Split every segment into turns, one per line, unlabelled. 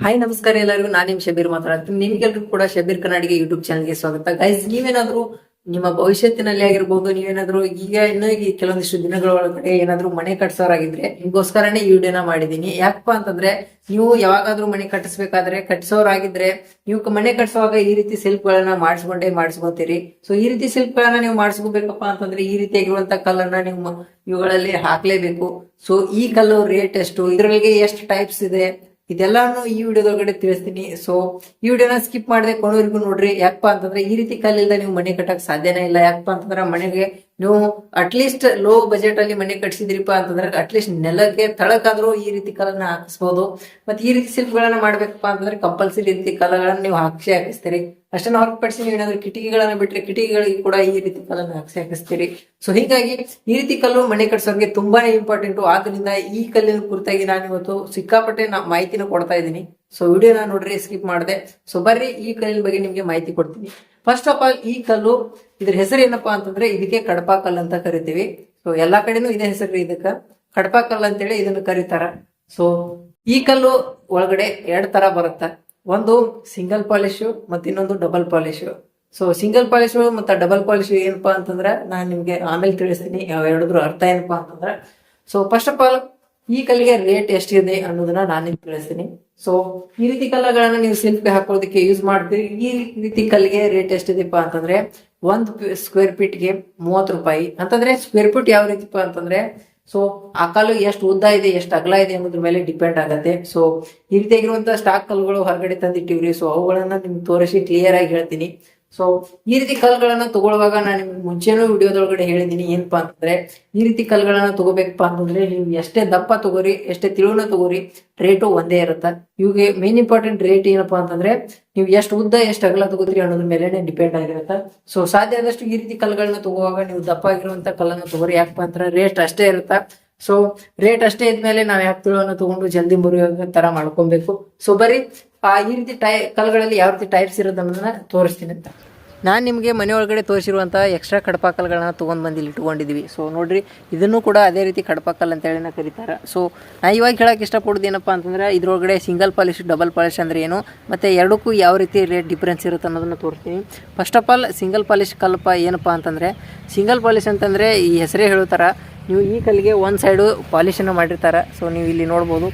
Hi ನಮಸ್ಕಾರ ಎಲ್ಲರಿಗೂ. ನಾನು ನಿಮ್ ಶಬೀರ್ ಮಾತಾಡ್ತೀನಿ. ನಿಮ್ಗೆಲ್ರಿಗೂ ಕೂಡ ಶಬೀರ್ ಕನ್ನಡಿಗೆ ಯೂಟ್ಯೂಬ್ ಚಾನಲ್ಗೆ ಸ್ವಾಗತ. ಗೈಸ್ ನೀವೇನಾದ್ರೂ ನಿಮ್ಮ ಭವಿಷ್ಯತ್ತಿನಲ್ಲಿ ಆಗಿರ್ಬೋದು, ನೀವೇನಾದ್ರೂ ಈಗ ಇನ್ನೂ ಕೆಲವೊಂದಿಷ್ಟು ದಿನಗಳ ಒಳಗಡೆ ಏನಾದ್ರೂ ಮನೆ ಕಟ್ಸೋರಾಗಿದ್ರೆ ನಿಮ್ಗೋಸ್ಕರನೇ ಈ ವಿಡಿಯೋನ ಮಾಡಿದೀನಿ ಯಾಕಪ್ಪ ಅಂತಂದ್ರೆ ನೀವು ಯಾವಾಗಾದ್ರೂ ಮನೆ ಕಟ್ಟಿಸ್ಬೇಕಾದ್ರೆ ಕಟ್ಸೋರಾಗಿದ್ರೆ ನೀವು ಮನೆ ಕಟ್ಸುವಾಗ ಈ ರೀತಿ ಸಿಲ್ಕ್ ಗಳನ್ನ ಮಾಡಿಸ್ಕೊಂಡೇ ಮಾಡಿಸ್ಕೊತೀರಿ. ಸೊ ಈ ರೀತಿ ಸಿಲ್ಕ್ ಗಳನ್ನ ನೀವು ಮಾಡಿಸ್ಕೋಬೇಕಪ್ಪ ಅಂತಂದ್ರೆ ಈ ರೀತಿಯಾಗಿರುವಂತ ಕಲ್ಲನ್ನ ನೀವು ಇವುಗಳಲ್ಲಿ ಹಾಕ್ಲೇಬೇಕು. ಸೊ ಈ ಕಲ್ಲು ರೇಟ್ ಎಷ್ಟು? ಇದ್ರೊಳಗೆ ಎಷ್ಟು ಟೈಪ್ಸ್ ಇದೆ? ಇದೆಲ್ಲಾನು ಈ ವಿಡಿಯೋದೊಳಗಡೆ ತಿಳಿಸ್ತೀನಿ. ಸೊ ಈ ವಿಡಿಯೋನ ಸ್ಕಿಪ್ ಮಾಡದೆ ಕೊನೆವರೆಗೂ ನೋಡ್ರಿ. ಯಾಕಪ್ಪ ಅಂತಂದ್ರೆ ಈ ರೀತಿ ಕಲ್ಲಿಂದ ನೀವು ಮನೆ ಕಟ್ಟಕ್ ಸಾಧ್ಯನೇ ಇಲ್ಲ. ಯಾಕಪ್ಪ ಅಂತಂದ್ರೆ ಮನೆಗೆ ನೀವು ಅಟ್ಲೀಸ್ಟ್ ಲೋ ಬಜೆಟ್ ಅಲ್ಲಿ ಮನೆ ಕಟ್ಸಿದ್ರಿಪ್ಪ ಅಂತಂದ್ರೆ ಅಟ್ಲೀಸ್ಟ್ ನೆಲಕ್ಕೆ ತಳಕಾದ್ರೂ ಈ ರೀತಿ ಕಲರ್ನ ಹಾಕಿಸ್ಬೋದು. ಮತ್ತೆ ಈ ರೀತಿ ಶಿಲ್ಪ್ ಗಳನ್ನ ಮಾಡ್ಬೇಕಪ್ಪ ಅಂತಂದ್ರೆ ಕಂಪಲ್ಸರಿ ಈ ರೀತಿ ಕಲ್ಲಗಳನ್ನ ನೀವು ಹಾಕಿಸಿ ಹಾಕಿಸ್ತೀರಿ. ಅಷ್ಟನ್ನ ಹೊರತುಪಡಿಸಿ ನೀವು ಏನಾದ್ರೂ ಕಿಟಕಿಗಳನ್ನ ಬಿಟ್ಟರೆ ಕಿಟಕಿಗಳಿಗೆ ಕೂಡ ಈ ರೀತಿ ಕಲ್ಲನ್ನ ಹಾಕಿಸಿ ಹಾಕಿಸ್ತೀರಿ. ಸೊ ಹೀಗಾಗಿ ಈ ರೀತಿ ಕಲ್ಲು ಮನೆ ಕಟ್ಸೋರಿಗೆ ತುಂಬಾನೇ ಇಂಪಾರ್ಟೆಂಟ್ ಆದ್ರಿಂದ ಈ ಕಲ್ಲಿನ ಕುರಿತಾಗಿ ನಾನು ಇವತ್ತು ಸಿಕ್ಕಾಪಟ್ಟೆ ನಾ ಮಾಹಿತಿನ ಕೊಡ್ತಾ ಇದ್ದೀನಿ. ಸೊ ವಿಡಿಯೋನ ನೋಡ್ರಿ ಸ್ಕಿಪ್ ಮಾಡಿದೆ. ಸೊ ಬರ್ರಿ, ಈ ಕಲ್ಲಿನ ಬಗ್ಗೆ ನಿಮ್ಗೆ ಮಾಹಿತಿ ಕೊಡ್ತೀನಿ. ಫಸ್ಟ್ ಆಫ್ ಆಲ್ ಈ ಕಲ್ಲು ಇದ್ರ ಹೆಸರು ಏನಪ್ಪಾ ಅಂತಂದ್ರೆ ಇದಕ್ಕೆ ಕಡಪಾ ಕಲ್ಲು ಅಂತ ಕರಿತೀವಿ. ಸೊ ಎಲ್ಲಾ ಕಡೆನೂ ಇದೇ ಹೆಸರು ಇದಕ್ಕ. ಕಡಪಾ ಕಲ್ಲು ಅಂತೇಳಿ ಇದನ್ನ ಕರೀತಾರ. ಸೊ ಈ ಕಲ್ಲು ಒಳಗಡೆ ಎರಡ್ ತರ ಬರುತ್ತೆ. ಒಂದು ಸಿಂಗಲ್ ಪಾಲಿಶ್ ಮತ್ತೆ ಇನ್ನೊಂದು double polish so single polish ಮತ್ತೆ ಡಬಲ್ ಪಾಲಿಶ್ ಏನಪ್ಪಾ ಅಂತಂದ್ರೆ ನಾನು ನಿಮ್ಗೆ ಆಮೇಲೆ ತಿಳಿಸ್ತೀನಿ. ಯಾವ ಹೇಳಿದ್ರು ಅರ್ಥ ಏನಪ್ಪಾ ಅಂತಂದ್ರೆ. ಸೊ ಫಸ್ಟ್ ಆಫ್ ಆಲ್ ಈ ಕಲ್ಲಿಗೆ ರೇಟ್ ಎಷ್ಟಿದೆ ಅನ್ನೋದನ್ನ ನಾನು ನಿಮ್ಗೆ ತಿಳಿಸ್ತೀನಿ. ಸೊ ಈ ರೀತಿ ಕಲ್ಲಗಳನ್ನ ನೀವು ಸಿಲ್ಪ್ಗೆ ಹಾಕೋದಕ್ಕೆ ಯೂಸ್ ಮಾಡ್ತೀರಿ, ಈ ರೀತಿ ಕಲ್ಲಿಗೆ ರೇಟ್ ಎಷ್ಟಿದೆಪ್ಪ ಅಂತಂದ್ರೆ ಒಂದ್ ಸ್ಕ್ವೇರ್ ಫೀಟ್ಗೆ ಮೂವತ್ ರೂಪಾಯಿ. ಅಂತಂದ್ರೆ ಸ್ಕ್ವೇರ್ ಫೀಟ್ ಯಾವ ರೀತಿಪ್ಪ ಅಂತಂದ್ರೆ ಸೊ ಆ ಕಲ್ಲು ಎಷ್ಟು ಉದ್ದ ಇದೆ, ಎಷ್ಟು ಅಗಲ ಇದೆ ಅನ್ನೋದ್ರ ಮೇಲೆ ಡಿಪೆಂಡ್ ಆಗುತ್ತೆ. ಸೊ ಈ ರೀತಿಯಾಗಿರುವಂತಹ ಸ್ಟಾಕ್ ಕಲ್ಲುಗಳು ಹೊರಗಡೆ ತಂದಿಟ್ಟಿವ್ರಿ. ಸೊ ಅವುಗಳನ್ನ ನಿಮ್ಗೆ ತೋರಿಸಿ ಕ್ಲಿಯರ್ ಆಗಿ ಹೇಳ್ತೀನಿ. ಸೊ ಈ ರೀತಿ ಕಲ್ಗಳನ್ನ ತಗೊಳ್ಳುವಾಗ ನಾನು ನಿಮ್ಗೆ ಮುಂಚೆನೂ ವಿಡಿಯೋದೊಳಗಡೆ ಹೇಳಿದ್ದೀನಿ ಏನಪ್ಪಾ ಅಂತಂದ್ರೆ, ಈ ರೀತಿ ಕಲ್ಗಳನ್ನ ತಗೋಬೇಕಪ್ಪ ಅಂತಂದ್ರೆ ನೀವು ಎಷ್ಟೇ ದಪ್ಪ ತಗೋರಿ, ಎಷ್ಟೇ ತಿಳುವನ್ನ ತಗೋರಿ ರೇಟು ಒಂದೇ ಇರುತ್ತೆ. ಇವಿಗೆ ಮೇನ್ ಇಂಪಾರ್ಟೆಂಟ್ ರೇಟ್ ಏನಪ್ಪಾ ಅಂತಂದ್ರೆ, ನೀವು ಎಷ್ಟು ಉದ್ದ, ಎಷ್ಟು ಅಗಲ ತಗೋತೀರಿ ಅನ್ನೋದ್ರ ಮೇಲೆ ಡಿಪೆಂಡ್ ಆಗಿರುತ್ತೆ. ಸೊ ಸಾಧ್ಯ ಆದಷ್ಟು ಈ ರೀತಿ ಕಲ್ಗಳನ್ನ ತಗೋವಾಗ ನೀವು ದಪ್ಪ ಆಗಿರುವಂತ ಕಲ್ಲನ್ನ ತಗೋರಿ. ಯಾಕಪ್ಪ ಅಂತಂದ್ರೆ ರೇಟ್ ಅಷ್ಟೇ ಇರುತ್ತೆ. ಸೊ ರೇಟ್ ಅಷ್ಟೇ ಇದ್ಮೇಲೆ ನಾವು ಯಾಕೆ ತಿಳುವನ್ನ ತಗೊಂಡು ಜಲ್ದಿ ಮುರಿಯೋ ತರ ಮಾಡ್ಕೊಬೇಕು. ಸೊ ಬರೀ ಆ, ಈ ರೀತಿ ಟೈ ಕಲ್ಗಳಲ್ಲಿ ಯಾವ ರೀತಿ ಟೈಪ್ಸ್ ಇರೋದು ತೋರಿಸ್ತೀನಿ ಅಂತ. ನಾನು ನಿಮಗೆ ಮನೆ ಒಳಗಡೆ ತೋರಿಸಿರುವಂಥ ಎಕ್ಸ್ಟ್ರಾ ಕಡಪಾಕಲ್ಗಳನ್ನ ತೊಗೊಂಡು ಬಂದು ಇಲ್ಲಿ ಇಟ್ಕೊಂಡಿದ್ದೀವಿ ಸೊ ನೋಡಿರಿ, ಇದನ್ನು ಕೂಡ ಅದೇ ರೀತಿ ಕಡಪಾಕಲ್ ಅಂತೇಳಿ ಕರೀತಾರೆ. ಸೊ ನಾನು ಇವಾಗ ಹೇಳಕ್ಕೆ ಇಷ್ಟಪಡೋದು ಏನಪ್ಪ ಅಂತಂದ್ರೆ, ಇದ್ರೊಳಗಡೆ ಸಿಂಗಲ್ ಪಾಲಿಶ್, ಡಬಲ್ ಪಾಲಿಶ್ ಅಂದರೆ ಏನು, ಮತ್ತು ಎರಡಕ್ಕೂ ಯಾವ ರೀತಿ ರೇಟ್ ಡಿಫ್ರೆನ್ಸ್ ಇರುತ್ತೆ ಅನ್ನೋದನ್ನು ತೋರಿಸ್ತೀನಿ. First of all single polish ಕಲ್ಪ ಏನಪ್ಪ ಅಂತಂದರೆ, ಸಿಂಗಲ್ ಪಾಲಿಶ್ ಅಂತಂದರೆ ಈ ಹೆಸರೇ ಹೇಳ್ತಾರೆ. ನೀವು ಈ ಕಲ್ಲಿಗೆ ಒಂದು ಸೈಡು ಪಾಲಿಶನ್ನು ಮಾಡಿರ್ತಾರೆ. ಸೊ ನೀವು ಇಲ್ಲಿ ನೋಡ್ಬೋದು,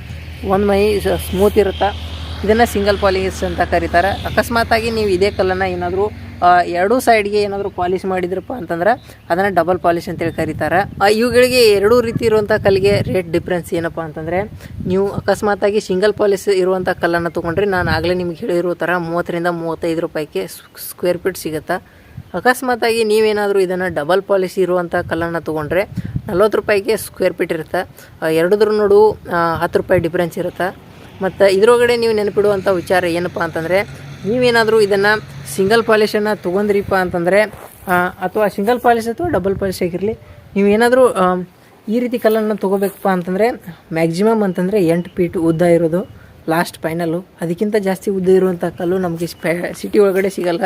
ಒಂದು ಮೈ ಸ್ಮೂತ್ ಇರುತ್ತೆ ಇದನ್ನು ಸಿಂಗಲ್ ಪಾಲಿಶ್ ಅಂತ ಕರೀತಾರೆ. ಅಕಸ್ಮಾತಾಗಿ ನೀವು ಇದೇ ಕಲ್ಲನ್ನು ಏನಾದರೂ ಎರಡೂ ಸೈಡ್ಗೆ ಏನಾದರೂ ಪಾಲಿಶ್ ಮಾಡಿದ್ರಪ್ಪ ಅಂತಂದ್ರೆ ಅದನ್ನು ಡಬಲ್ ಪಾಲಿಶ್ ಅಂತೇಳಿ ಕರೀತಾರೆ. ಇವುಗಳಿಗೆ ಎರಡೂ ರೀತಿ ಇರುವಂಥ ಕಲ್ಲಿಗೆ ರೇಟ್ ಡಿಫ್ರೆನ್ಸ್ ಏನಪ್ಪ ಅಂತಂದರೆ, ನೀವು ಅಕಸ್ಮಾತಾಗಿ ಸಿಂಗಲ್ ಪಾಲಿಶ್ ಇರುವಂಥ ಕಲ್ಲನ್ನು ತೊಗೊಂಡ್ರೆ ನಾನು ಆಗಲೇ ನಿಮ್ಗೆ ಹೇಳಿರೋ ಥರ ಮೂವತ್ತರಿಂದ ಮೂವತ್ತೈದು ರೂಪಾಯಿಗೆ ಸ್ಕ್ವೇರ್ ಫೀಟ್ ಸಿಗುತ್ತೆ? ಅಕಸ್ಮಾತಾಗಿ ನೀವೇನಾದರೂ ಇದನ್ನು ಡಬಲ್ ಪಾಲಿಶ್ ಇರುವಂಥ ಕಲ್ಲನ್ನು ತೊಗೊಂಡ್ರೆ ನಲ್ವತ್ತು ರೂಪಾಯಿಗೆ ಸ್ಕ್ವೇರ್ ಫೀಟ್ ಇರುತ್ತೆ? ಎರಡದ್ರ ನೋಡು ಹತ್ತು ರೂಪಾಯಿ ಡಿಫ್ರೆನ್ಸ್ ಇರುತ್ತೆ? ಮತ್ತು ಇದರೊಳಗಡೆ ನೀವು ನೆನಪಿಡುವಂಥ ವಿಚಾರ ಏನಪ್ಪ ಅಂತಂದರೆ, ನೀವೇನಾದರೂ ಇದನ್ನು ಸಿಂಗಲ್ ಪಾಲಿಶನ್ನು ತೊಗೊಂಡ್ರಿಪ್ಪ ಅಂತಂದರೆ ಅಥವಾ ಸಿಂಗಲ್ ಪಾಲಿಶ್ ಅಥವಾ ಡಬಲ್ ಪಾಲಿಶ್ ಆಗಿರಲಿ, ನೀವೇನಾದರೂ ಈ ರೀತಿ ಕಲ್ಲನ್ನು ತೊಗೋಬೇಕಪ್ಪ ಅಂತಂದರೆ ಮ್ಯಾಕ್ಸಿಮಮ್ ಅಂತಂದರೆ ಎಂಟು ಫೀಟ್ ಉದ್ದ ಇರೋದು ಲಾಸ್ಟ್ ಫೈನಲು ಅದಕ್ಕಿಂತ ಜಾಸ್ತಿ ಉದ್ದ ಇರುವಂಥ ಕಲ್ಲು ನಮಗೆ ಸ್ಪೆ ಸಿಟಿ ಒಳಗಡೆ ಸಿಗಲ್ಲ.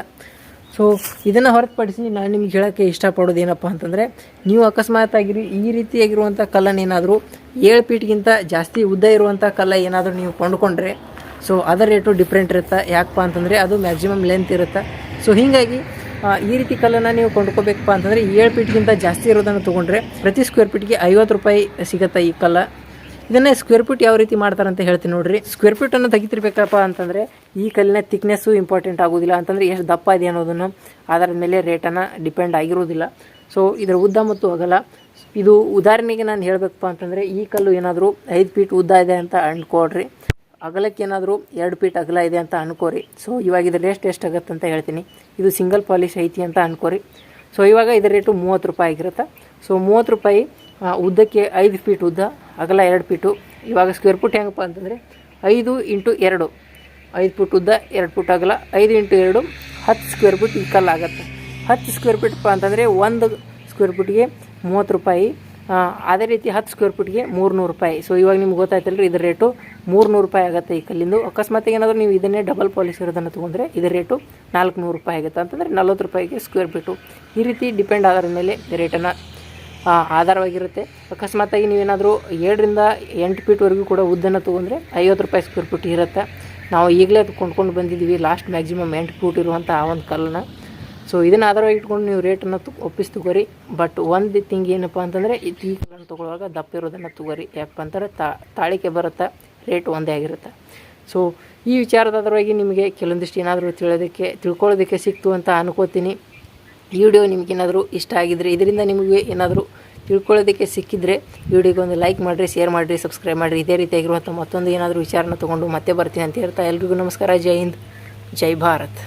ಸೊ ಇದನ್ನು ಹೊರತುಪಡಿಸಿ ನಾನು ನಿಮ್ಗೆ ಹೇಳೋಕ್ಕೆ ಇಷ್ಟಪಡೋದು ಏನಪ್ಪ ಅಂತಂದರೆ, ನೀವು ಅಕಸ್ಮಾತ್ ಆಗಿರಿ ಈ ರೀತಿಯಾಗಿರುವಂಥ ಕಲ್ಲನ್ನು ಏನಾದರೂ ಏಳು ಫೀಟ್ಗಿಂತ ಜಾಸ್ತಿ ಉದ್ದ ಇರುವಂಥ ಕಲ್ಲ ಏನಾದರೂ ನೀವು ಕೊಂಡ್ಕೊಂಡ್ರೆ ಸೊ ಅದರ ರೇಟು ಡಿಫ್ರೆಂಟ್ ಇರುತ್ತೆ? ಯಾಕಪ್ಪ ಅಂತಂದರೆ ಅದು ಮ್ಯಾಕ್ಸಿಮಮ್ ಲೆಂತ್ ಇರುತ್ತೆ? ಸೊ ಹೀಗಾಗಿ ಈ ರೀತಿ ಕಲ್ಲನ್ನು ನೀವು ಕೊಂಡ್ಕೋಬೇಕಪ್ಪ ಅಂತಂದರೆ ಏಳು ಫೀಟ್ಗಿಂತ ಜಾಸ್ತಿ ಇರೋದನ್ನು ತೊಗೊಂಡ್ರೆ ಪ್ರತಿ ಸ್ಕ್ವೇರ್ ಫೀಟ್ಗೆ ಐವತ್ತು ರೂಪಾಯಿ ಸಿಗುತ್ತೆ ಈ ಕಲ್ಲ? ಇದನ್ನ ಸ್ಕ್ವೇರ್ ಫೀಟ್ ಯಾವ ರೀತಿ ಮಾಡ್ತಾರೆ ಅಂತ ಹೇಳ್ತೀನಿ ನೋಡ್ರಿ. ಸ್ಕ್ವೇರ್ ಫೀಟ್ ಅನ್ನು ತೆಗಿತಿರ್ಬೇಕಪ್ಪ ಅಂತಂದ್ರೆ ಈ ಕಲ್ಲಿನ ಥಿಕ್ನೆಸ್ಸು ಇಂಪಾರ್ಟೆಂಟ್ ಆಗೋದಿಲ್ಲ. ಅಂತಂದ್ರೆ ಎಷ್ಟು ದಪ್ಪ ಇದೆ ಅನ್ನೋದನ್ನು ಅದರ ಮೇಲೆ ರೇಟನ್ನು ಡಿಪೆಂಡ್ ಆಗಿರೋದಿಲ್ಲ ಸೊ ಇದರ ಉದ್ದ ಮತ್ತು ಅಗಲ. ಇದು ಉದಾಹರಣೆಗೆ ನಾನು ಹೇಳಬೇಕಪ್ಪ ಅಂತಂದರೆ ಈ ಕಲ್ಲು ಏನಾದರೂ ಐದು ಫೀಟ್ ಉದ್ದ ಇದೆ ಅಂತ ಅನ್ಕೊಡ್ರಿ ಅಗಲಕ್ಕೆ ಏನಾದರೂ ಎರಡು ಫೀಟ್ ಅಗಲ ಇದೆ ಅಂತ ಅನ್ಕೋರಿ ಸೊ ಇವಾಗ ಇದರ ರೇಟ್ ಎಷ್ಟು ಆಗುತ್ತೆ ಅಂತ ಹೇಳ್ತೀನಿ. ಇದು ಸಿಂಗಲ್ ಪಾಲಿಶ್ ಐತಿ ಅಂತ ಅನ್ಕೋರಿ ಸೊ ಇವಾಗ ಇದರ ರೇಟು ಮೂವತ್ತು ರೂಪಾಯಿ ಆಗಿರುತ್ತೆ. ಸೊ ಮೂವತ್ತು ರೂಪಾಯಿ ಉದ್ದಕ್ಕೆ ಐದು ಫೀಟ್ ಉದ್ದ, ಅಗಲ ಎರಡು ಫೀಟು ಇವಾಗ ಸ್ಕ್ವೇರ್ ಫುಟ್ ಹೆಂಗಪ್ಪ ಅಂತಂದರೆ ಐದು ಇಂಟು ಎರಡು. ಐದು ಫುಟ್ ಉದ್ದ, ಎರಡು ಫುಟ್ ಅಗಲ, ಐದು ಇಂಟು ಎರಡು, ಹತ್ತು ಸ್ಕ್ವೇರ್ ಫೀಟ್ ಈ ಆಗುತ್ತೆ. ಹತ್ತು ಸ್ಕ್ವೇರ್ ಫೀಟ್ಪ ಅಂತಂದರೆ ಒಂದು ಸ್ಕ್ವೇರ್ ಫೀಟ್ಗೆ ಮೂವತ್ತು ರೂಪಾಯಿ. ಅದೇ ರೀತಿ ಹತ್ತು ಸ್ಕ್ವೇರ್ ಫೀಟ್ಗೆ ಮೂರುನೂರು ರೂಪಾಯಿ. ಸೊ ಇವಾಗ ನಿಮ್ಗೆ ಗೊತ್ತಾಯ್ತಲ್ರಿ ಇದ್ರ ರೇಟು ಮೂರ್ನೂರು ರೂಪಾಯಿ ಆಗುತ್ತೆ ಈ ಕಲ್ಲಿಂದು. ಅಕಸ್ಮಾತ್ ಏನಾದರೂ ನೀವು ಇದನ್ನೇ ಡಬಲ್ ಪಾಲಿಸ್ ಇರೋದನ್ನು ತೊಗೊಂಡ್ರೆ ಇದರ ರೇಟು ನಾಲ್ಕುನೂರು ರೂಪಾಯಿ ಆಗುತ್ತೆ. ಅಂತಂದರೆ ನಲ್ವತ್ತು ರೂಪಾಯಿಗೆ ಸ್ಕ್ವೇರ್ ಫೀಟು ಈ ರೀತಿ ಡಿಪೆಂಡ್ ಆಗೋದ್ರ ಮೇಲೆ ರೇಟನ್ನು ಆಧಾರವಾಗಿರುತ್ತೆ. ಅಕಸ್ಮಾತಾಗಿ ನೀವೇನಾದರೂ ಏಳರಿಂದ ಎಂಟು ಫೀಟ್ವರೆಗೂ ಕೂಡ ಉದ್ದನ್ನು ತೊಗೊಂಡ್ರೆ ಐವತ್ತು ರೂಪಾಯಿ ಸ್ಕ್ವೇರ್ ಫೀಟ್ ಇರುತ್ತೆ.
ನಾವು ಈಗಲೇ ಅದು ಕೊಂಡ್ಕೊಂಡು ಬಂದಿದ್ದೀವಿ ಲಾಸ್ಟ್ ಮ್ಯಾಕ್ಸಿಮಮ್ ಎಂಟು ಫೂಟ್ ಇರುವಂಥ ಆ ಒಂದು ಕಲ್ಲನ್ನ. ಸೊ ಇದನ್ನು ಆಧಾರವಾಗಿ ಇಟ್ಕೊಂಡು ನೀವು ರೇಟನ್ನು ಒಪ್ಪಿಸಿ ತಗೋರಿ. ಬಟ್ ಒಂದು ತಿಂಗ್ ಏನಪ್ಪ ಅಂತಂದರೆ, ಈ ಕಲ್ಲನ್ನು ತೊಗೊಳುವಾಗ ದಪ್ಪ ಇರೋದನ್ನು ತಗೋರಿ. ಅಂತಾರೆ ತಾಳಿಕೆ ಬರುತ್ತೆ ರೇಟ್ ಒಂದೇ ಆಗಿರುತ್ತೆ. ಸೊ ಈ ವಿಚಾರದ ಆಧಾರವಾಗಿ ನಿಮಗೆ ಕೆಲವೊಂದಿಷ್ಟು ಏನಾದರೂ ತಿಳಿಯೋದಕ್ಕೆ, ತಿಳ್ಕೊಳ್ಳೋದಕ್ಕೆ ಸಿಕ್ತು ಅಂತ ಅನ್ಕೋತೀನಿ. ವಿಡಿಯೋ ನಿಮಗೇನಾದರೂ ಇಷ್ಟ ಆಗಿದ್ರೆ, ಇದರಿಂದ ನಿಮಗೆ ಏನಾದರೂ ತಿಳ್ಕೊಳ್ಳೋದಕ್ಕೆ ಸಿಕ್ಕಿದ್ರೆ ವಿಡಿಯೋಗೆ ಒಂದು ಲೈಕ್ ಮಾಡಿರಿ, ಶೇರ್ ಮಾಡಿರಿ, ಸಬ್ಸ್ಕ್ರೈಬ್ ಮಾಡಿರಿ. ಇದೇ ರೀತಿಯಾಗಿರುವಂಥ ಮತ್ತೊಂದು ಏನಾದರೂ ವಿಚಾರನ ತೊಗೊಂಡು ಮತ್ತೆ ಬರ್ತೀನಿ ಅಂತ ಹೇಳ್ತಾ ಎಲ್ರಿಗೂ ನಮಸ್ಕಾರ. ಜೈ ಹಿಂದ್, ಜೈ ಭಾರತ್.